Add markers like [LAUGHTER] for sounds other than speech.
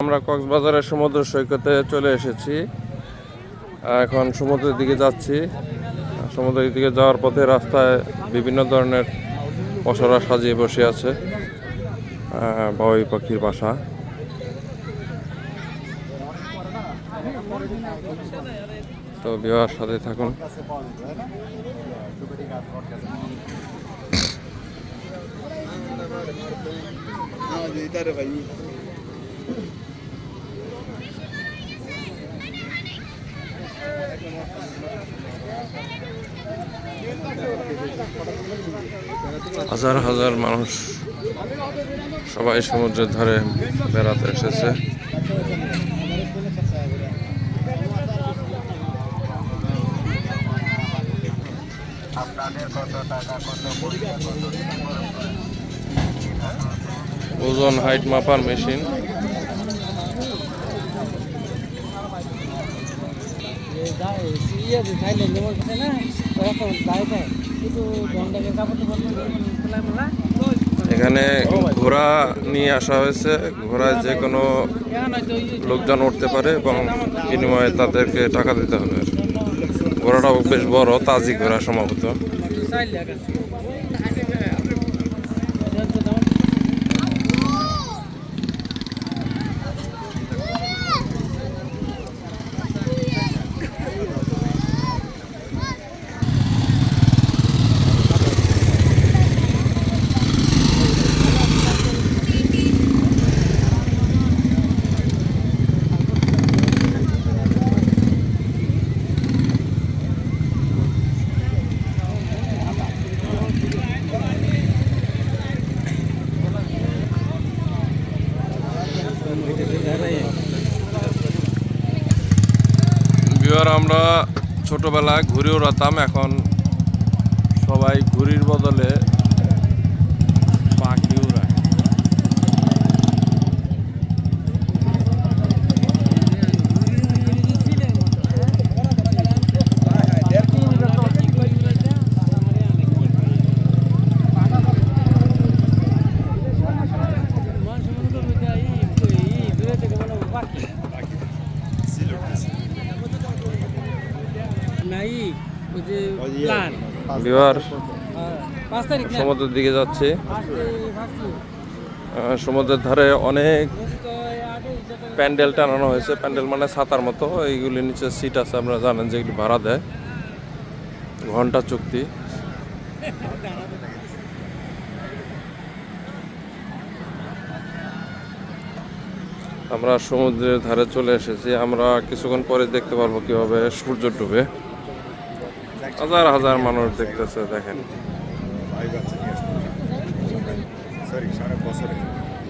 আমরা কক্সবাজারের সমুদ্র সৈকতে চলে এসেছি। এখন সমুদ্রের দিকে যাচ্ছি। সমুদ্রের দিকে যাওয়ার পথে রাস্তায় বিভিন্ন ধরনের পশরা সাজিয়ে বসে আছে আহ, বাবুই পাখির বাসা। তো বিবাহের সাথে থাকুন। [COUGHS] হাজার হাজার মানুষ সবাই সমুদ্রের ধারে বেড়াতে এসেছে। ওজন হাইট মাপার মেশিন। না? এখানে ঘোড়া নিয়ে আসা হয়েছে। ঘোড়ায় যে কোনো লোকজন উঠতে পারে এবং বিনিময়ে তাদেরকে টাকা দিতে হবে। ঘোড়াটাও বেশ বড়, তাজি ঘোড়া সম্ভবত। বিহার আমরা ছোটবেলায় ঘুরেও রাতাম এখন সবাই ঘুরির বদলে নাই ওই যে প্ল্যান বিহার। পাঁচ তারিখ সমুদ্রের দিকে যাচ্ছে। সমুদ্রের ধারে অনেক প্যান্ডেল টানানো হয়েছে। প্যান্ডেল মানে ছাতার মতো এইগুলির নিচে সিট আছে আপনারা জানেন যেগুলি ভাড়া দেয়। ঘণ্টা চুক্তি। আমরা সমুদ্রের ধারে চলে এসেছি। আমরা কিছুক্ষণ পরে দেখতে পারব কীভাবে সূর্য ডুবে। হাজার হাজার মানুষ দেখতেছে দেখেন।